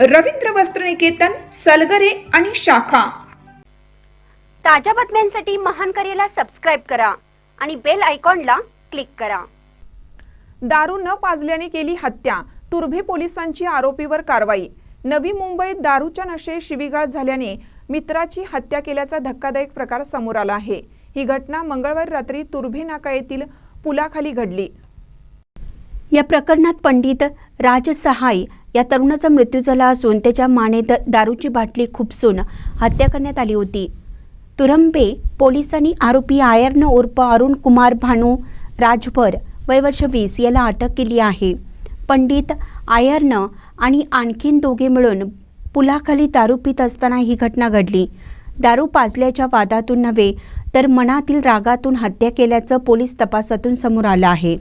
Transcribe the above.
रवींद्र वस्त्रनिकेतन सलगरे आणि शाखा. ताज्या बातम्यांसाठी महान करेला सबस्क्राईब करा आणि बेल आयकॉनला क्लिक करा. दारू न पाजल्याने केली हत्या तुर्भे पोलिसांची आरोपीवर कारवाई. नवी मुंबईत दारूच्या नशेत शिवीगाळ झाल्याने मित्राची हत्या केल्याचा धक्कादायक प्रकार समोर आला आहे. ही घटना मंगळवारी रात्री तुर्भे नाका येथील पुलाखाली घडली. या प्रकरणात पंडित राज सहाय या तरुणाचा मृत्यू झाला असून त्याच्या मानेत दारूची बाटली खुपसून हत्या करण्यात आली होती. तुरंबे पोलिसांनी आरोपी आयर्न उर्फ अरुण कुमार भानू राजभर वय वर्ष वीस याला अटक केली आहे. पंडित आयर्न आणि आणखीन दोघे मिळून पुलाखाली दारू पित असताना ही घटना घडली. दारू पाजल्याच्या वादातून नव्हे तर मनातील रागातून हत्या केल्याचं पोलीस तपासातून समोर आलं आहे.